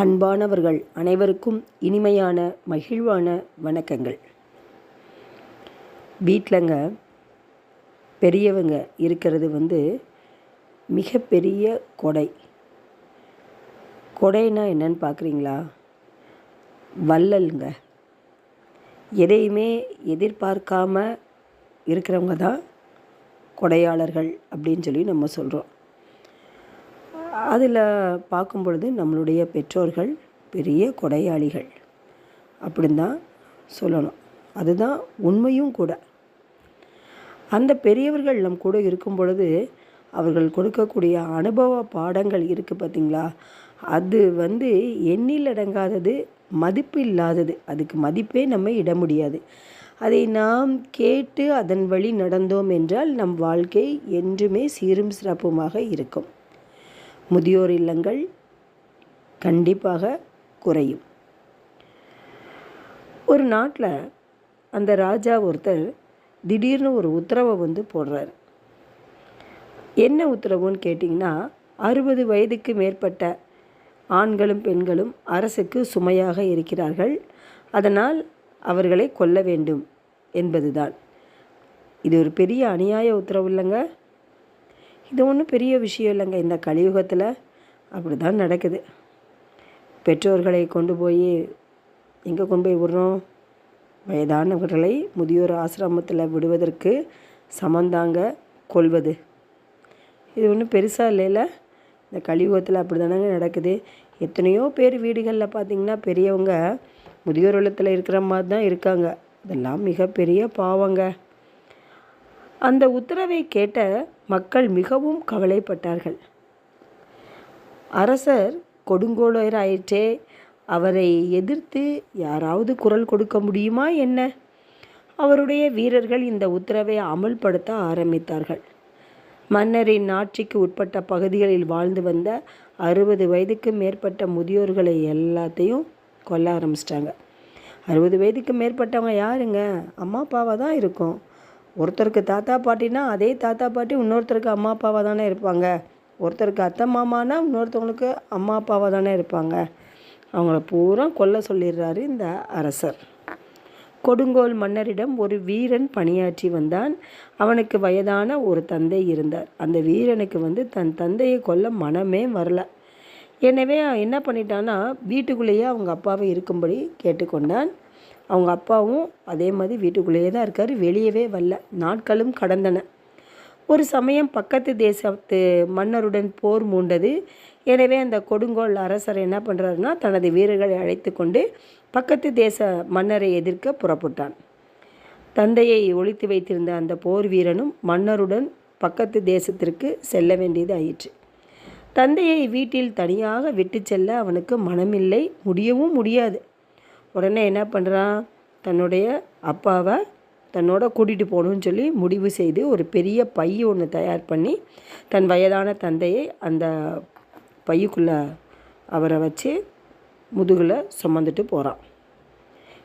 அன்பானவர்கள் அனைவருக்கும் இனிமையான மகிழ்வான வணக்கங்கள். வீட்டிலங்க பெரியவங்க இருக்கிறது வந்து மிகப்பெரிய கொடை. கொடைனா என்னன்னு பார்க்குறீங்களா வள்ளல்ங்க. எதையுமே எதிர்பார்க்காம இருக்கிறவங்க தான் கொடையாளர்கள் அப்படின்னு சொல்லி நம்ம சொல்கிறோம் அதில் பார்க்கும் பொழுது நம்மளுடைய பெற்றோர்கள் பெரிய கொடையாளிகள். அப்படின்னு தான் சொல்லணும். அதுதான் உண்மையும் கூட. அந்த பெரியவர்கள் நம் கூட இருக்கும் பொழுது அவர்கள் கொடுக்கக்கூடிய அனுபவ பாடங்கள் இருக்குது பார்த்தீங்களா? அது வந்து எண்ணில் அடங்காதது மதிப்பு இல்லாதது அதுக்கு மதிப்பே நம்ம இட முடியாது. அதை நாம் கேட்டு அதன் வழி நடந்தோம் என்றால் நம் வாழ்க்கை என்றுமே சீரும் சிறப்புமாக இருக்கும். முதியோர் இல்லங்கள் கண்டிப்பாக குறையும். ஒரு நாட்டில் அந்த ராஜா ஒருத்தர் திடீர்னு ஒரு உத்தரவை வந்து போடுறார். என்ன உத்தரவுன்னு கேட்டிங்கன்னா அறுபது வயதுக்கு மேற்பட்ட ஆண்களும் பெண்களும் அரசுக்கு சுமையாக இருக்கிறார்கள். அதனால் அவர்களை கொல்ல வேண்டும் என்பதுதான். இது ஒரு பெரிய அநியாய உத்தரவு இல்லைங்க. இது ஒன்றும் பெரிய விஷயம் இல்லைங்க. இந்த கலியுகத்தில் அப்படி தான் நடக்குது. பெற்றோர்களை கொண்டு போய் எங்கே கொண்டு போய் விடுறோம்? வயதானவர்களை முதியோர் ஆசிரமத்தில் விடுவதற்கு சமந்தாங்க கொள்வது. இது ஒன்றும் பெருசாக இல்லைல்ல. இந்த கலியுகத்தில் அப்படி தானங்க நடக்குது. எத்தனையோ பேர் வீடுகளில் பார்த்திங்கன்னா பெரியவங்க முதியோர் இல்லத்தில் இருக்கிற மாதிரி தான் இருக்காங்க. இதெல்லாம் மிகப்பெரிய பாவங்க. அந்த உத்தரவை கேட்ட மக்கள் மிகவும் கவலைப்பட்டார்கள். அரசர் கொடுங்கோலராயிற்றே அவரை எதிர்த்து யாராவது குரல் கொடுக்க முடியுமா என்ன? அவருடைய வீரர்கள் இந்த உத்தரவை அமல்படுத்த ஆரம்பித்தார்கள். மன்னரின் ஆட்சிக்கு உட்பட்ட பகுதிகளில் வாழ்ந்து வந்த அறுபது வயதுக்கு மேற்பட்ட முதியோர்களை எல்லாத்தையும் கொல்ல ஆரம்பிச்சிட்டாங்க. அறுபது வயதுக்கு மேற்பட்டவங்க யாருங்க? அம்மா அப்பாவாக தான் இருக்கும். ஒருத்தருக்கு தாத்தா பாட்டினா அதே தாத்தா பாட்டி இன்னொருத்தருக்கு அம்மா அப்பாவாக தானே இருப்பாங்க. ஒருத்தருக்கு அத்தை மாமானா இன்னொருத்தவங்களுக்கு அம்மா அப்பாவாக தானே இருப்பாங்க. அவங்கள பூரா கொல்ல சொல்லிடுறாரு இந்த அரசர். கொடுங்கோல் மன்னரிடம் ஒரு வீரன் பணியாற்றி வந்தான். அவனுக்கு வயதான ஒரு தந்தை இருந்தார். அந்த வீரனுக்கு வந்து தன் தந்தையை கொல்ல மனமே வரல. எனவே என்ன பண்ணிட்டான்னா வீட்டுக்குள்ளேயே அவங்க அப்பாவை இருக்கும்படி கேட்டுக்கொண்டான். அவங்க அப்பாவும் அதே மாதிரி வீட்டுக்குள்ளேயே தான் இருக்கார். வெளியவே வரல. நாட்களும் கடந்தன. ஒரு சமயம் பக்கத்து தேசத்து மன்னருடன் போர் மூண்டது. எனவே அந்த கொடுங்கோல் அரசர் என்ன பண்ணுறாருன்னா தனது வீரர்களை அழைத்து கொண்டு பக்கத்து தேச மன்னரை எதிர்க்க புறப்பட்டான். தந்தையை ஒழித்து வைத்திருந்த அந்த போர் வீரனும் மன்னருடன் பக்கத்து தேசத்திற்கு செல்ல வேண்டியது ஆயிற்று. தந்தையை வீட்டில் தனியாக விட்டு செல்ல அவனுக்கு மனமில்லை. முடியவும் முடியாது. உடனே என்ன பண்ணுறான் தன்னுடைய அப்பாவை தன்னோட கூட்டிகிட்டு போகணும்னு சொல்லி முடிவு செய்து ஒரு பெரிய பை ஒன்று தயார் பண்ணி தன் வயதான தந்தையை அந்த பையுக்குள்ளே அவரை வச்சு முதுகில் சுமந்துட்டு போகிறான்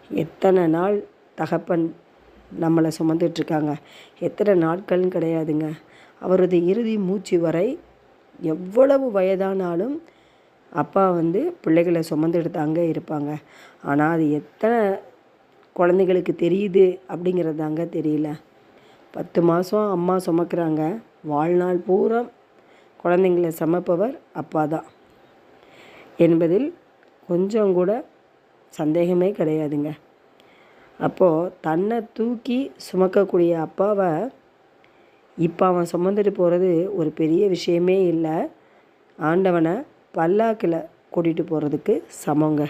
எத்தனை நாள் தகப்பன் நம்மளை சுமந்துட்டுருக்காங்க எத்தனை நாட்கள்னு கிடையாதுங்க. அவரது இறுதி மூச்சு வரை எவ்வளவு வயதானாலும் அப்பா வந்து பிள்ளைகளை சுமந்துட்டு தாங்க இருப்பாங்க. ஆனால் அது எத்தனை குழந்தைகளுக்கு தெரியுது அப்படிங்கிறது தாங்க தெரியல. பத்து மாதம் அம்மா சுமக்கிறாங்க. வாழ்நாள் பூரா குழந்தைங்களை சமைப்பவர் அப்பா தான். என்பதில் கொஞ்சம் கூட சந்தேகமே கிடையாதுங்க. அப்போது தன்னை தூக்கி சுமக்கக்கூடிய அப்பாவை இப்போ அவன் சுமந்துட்டு போகிறது ஒரு பெரிய விஷயமே இல்லை. ஆண்டவனை பல்லாக்கில் கூட்டிகிட்டு போகிறதுக்கு சமங்க.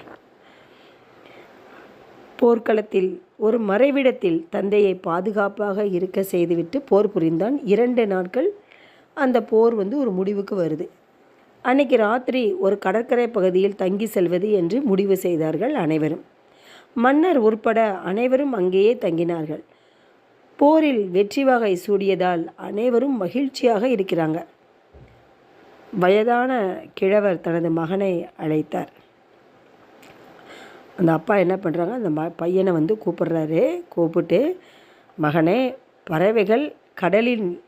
போர்க்களத்தில் ஒரு மறைவிடத்தில் தந்தையை பாதுகாப்பாக இருக்க செய்துவிட்டு போர் புரிந்தான். இரண்டு நாட்கள் அந்த போர் வந்து ஒரு முடிவுக்கு வருது. அன்னைக்கு ராத்திரி ஒரு கடற்கரை பகுதியில் தங்கி செல்வது என்று முடிவு செய்தார்கள் அனைவரும். மன்னர் உட்பட அனைவரும் அங்கேயே தங்கினார்கள். போரில் வெற்றி வகை சூடியதால் அனைவரும் மகிழ்ச்சியாக இருக்கிறாங்க. வயதான கிழவர் தனது மகனை அழைத்தார். அந்த அப்பா என்ன பண்ணுறாங்க அந்த ம பையனை வந்து கூப்பிடுறாரு. கூப்பிட்டு மகனே பறவைகள் கடலின்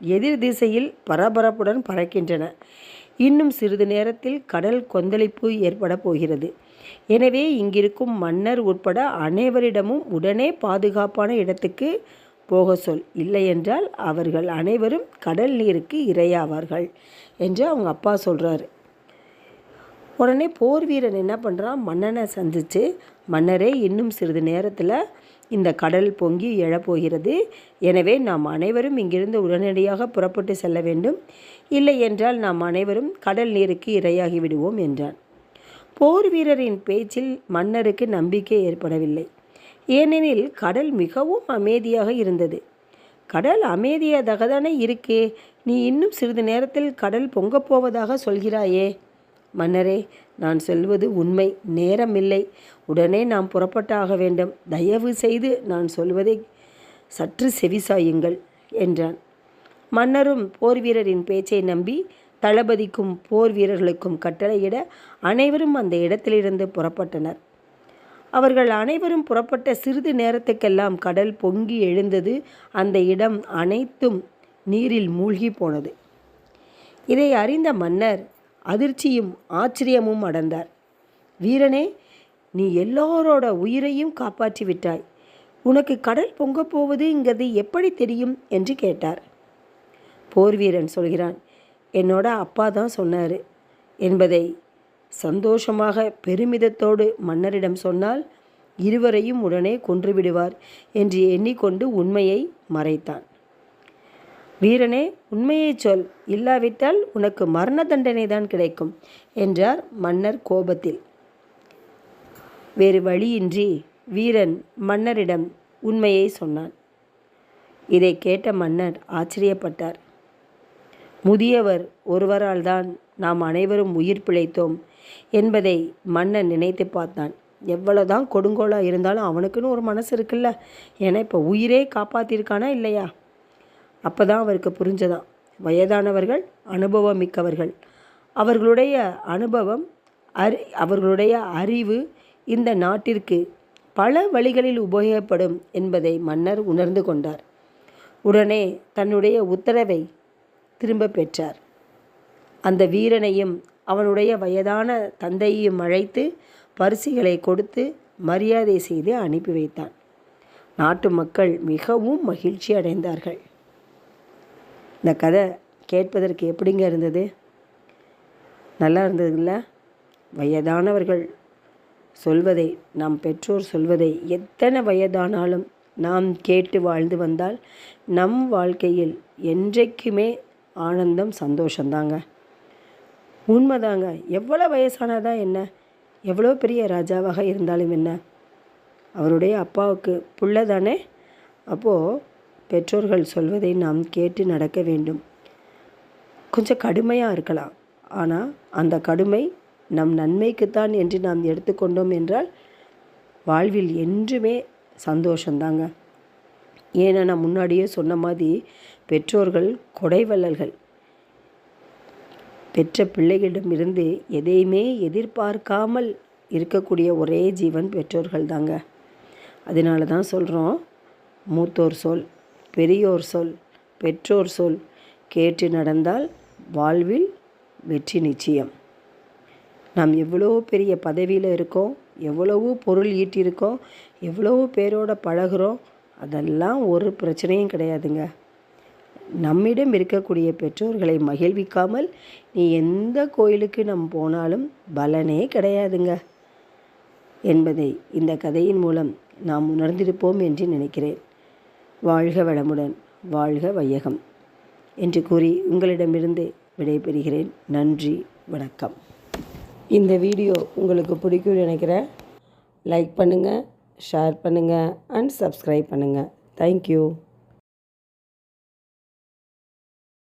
எதிர் திசையில் பரபரப்புடன் பறக்கின்றன. இன்னும் சிறிது நேரத்தில் கடல் கொந்தளிப்பு ஏற்பட போகிறது. எனவே இங்கிருக்கும் மன்னர் உட்பட அனைவரிடமும் உடனே பாதுகாப்பான இடத்துக்கு போக சொல் இல்லையென்றால் அவர்கள் அனைவரும் கடல் நீருக்கு இரையாவார்கள் என்று அவங்க அப்பா சொல்கிறாரு உடனே போர் வீரன் என்ன பண்ணுறான் மன்னனை சந்தித்து மன்னரே இன்னும் சிறிது நேரத்தில் இந்த கடல் பொங்கி எழப்போகிறது. எனவே நாம் அனைவரும் இங்கிருந்து உடனடியாக புறப்பட்டு செல்ல வேண்டும். இல்லை என்றால் நாம் அனைவரும் கடல் நீருக்கு இரையாகி விடுவோம் என்றான். போர் வீரரின் பேச்சில் மன்னருக்கு நம்பிக்கை ஏற்படவில்லை. ஏனெனில் கடல் மிகவும் அமைதியாக இருந்தது. கடல் அமைதியாக தானே இருக்கே நீ இன்னும் சிறிது நேரத்தில் கடல் பொங்கப் போவதாக சொல்கிறாயே. மன்னரே நான் சொல்வது உண்மை நேரமில்லை. உடனே நாம் புறப்பட்டாக வேண்டும். தயவு செய்து நான் சொல்வதை சற்று செவிசாயுங்கள் என்றான். மன்னரும் போர் வீரரின் பேச்சை நம்பி தளபதிக்கும் போர் வீரர்களுக்கும் கட்டளையிட அனைவரும் அந்த இடத்திலிருந்து புறப்பட்டனர். அவர்கள் அனைவரும் புறப்பட்ட சிறிது நேரத்துக்கெல்லாம் கடல் பொங்கி எழுந்தது. அந்த இடம் அனைத்தும் நீரில் மூழ்கி போனது. இதை அறிந்த மன்னர் அதிர்ச்சியும் ஆச்சரியமும் அடைந்தார். வீரனே நீ எல்லோரோட உயிரையும் காப்பாற்றி விட்டாய். உனக்கு கடல் பொங்கப் போவதுங்கிறது எப்படி தெரியும்? என்று கேட்டார். போர் வீரன் சொல்கிறான். என்னோட அப்பா தான் சொன்னார். என்பதை சந்தோஷமாக பெருமிதத்தோடு மன்னரிடம் சொன்னால் இருவரையும் உடனே கொன்றுவிடுவார் என்று எண்ணிக்கொண்டு உண்மையை மறைத்தான். வீரனே உண்மையை சொல். இல்லாவிட்டால் உனக்கு மரண தண்டனை தான் கிடைக்கும் என்றார் மன்னர் கோபத்தில். வேறு வழியின்றி வீரன் மன்னரிடம் உண்மையை சொன்னான். இதை கேட்ட மன்னர் ஆச்சரியப்பட்டார். முதியவர் ஒருவரால் தான் நாம் அனைவரும் உயிர் பிழைத்தோம். என்பதை மன்னன் நினைத்து பார்த்தான். எவ்வளோதான் கொடுங்கோலாக இருந்தாலும் அவனுக்குன்னு ஒரு மனசு இருக்குல்ல. ஏன்னா இப்போ உயிரே காப்பாற்றிருக்கானா இல்லையா? அப்போ தான் அவருக்கு புரிஞ்சதான் வயதானவர்கள் அனுபவம் மிக்கவர்கள் அவர்களுடைய அனுபவம் அறி அவர்களுடைய அறிவு இந்த நாட்டிற்கு பல வழிகளில் உபயோகப்படும் என்பதை மன்னர் உணர்ந்து கொண்டார். உடனே தன்னுடைய உத்தரவை திரும்ப பெற்றார். அந்த வீரனையும் அவனுடைய வயதான தந்தையையும் அழைத்து பரிசுகளை கொடுத்து மரியாதை செய்து அனுப்பி வைத்தான். நாட்டு மக்கள் மிகவும் மகிழ்ச்சி அடைந்தார்கள். இந்த கதை கேட்பதற்கு எப்படிங்க இருந்தது? நல்லா இருந்ததுல்ல வயதானவர்கள் சொல்வதை நாம் பெற்றோர் சொல்வதை எத்தனை வயதானாலும் நாம் கேட்டு வாழ்ந்து வந்தால் நம் வாழ்க்கையில் என்றைக்குமே ஆனந்தம் சந்தோஷந்தாங்க உண்மைதாங்க. எவ்வளோ வயசானதா என்ன? எவ்வளோ பெரிய ராஜாவாக இருந்தாலும் என்ன? அவருடைய அப்பாவுக்கு புள்ள தானே அப்போது பெற்றோர்கள் சொல்வதை நாம் கேட்டு நடக்க வேண்டும். கொஞ்சம் கடுமையாக இருக்கலாம். ஆனால் அந்த கடுமை நம் நன்மைக்குத்தான் என்று நாம் எடுத்துக்கொண்டோம் என்றால் வாழ்வில் என்றுமே சந்தோஷந்தாங்க. ஏன்னா நான் முன்னாடியே சொன்ன மாதிரி பெற்றோர்கள் கொடைவள்ளல்கள் பெற்ற பிள்ளைகளிடமிருந்து எதையுமே எதிர்பார்க்காமல் இருக்கக்கூடிய ஒரே ஜீவன் பெற்றோர்கள் தாங்க அதனால தான் சொல்கிறோம் மூத்தோர் சொல் பெரியோர் சொல் பெற்றோர் சொல் கேட்டு நடந்தால் வாழ்வில் வெற்றி நிச்சயம். நாம் எவ்வளோ பெரிய பதவியில் இருக்கோம் எவ்வளவோ பொருள் ஈட்டியிருக்கோம் எவ்வளவோ பேரோட பழகுறோம் அதெல்லாம் ஒரு பிரச்சனையும் கிடையாதுங்க. நம்மிடம் இருக்கக்கூடிய பெற்றோர்களை மகிழ்விக்காமல் நீ எந்த கோயிலுக்கு நம் போனாலும் பலனே கிடையாதுங்க என்பதை இந்த கதையின் மூலம் நாம் உணர்ந்திருப்போம் என்று நினைக்கிறேன். வாழ்க வளமுடன் வாழ்க வையகம் என்று கூறி உங்களிடமிருந்து விடைபெறுகிறேன். நன்றி வணக்கம். இந்த வீடியோ உங்களுக்கு பிடிக்கும்னு நினைக்கிறேன். லைக் பண்ணுங்கள் ஷேர் பண்ணுங்கள் அண்ட் சப்ஸ்கிரைப் பண்ணுங்கள் தேங்க்யூ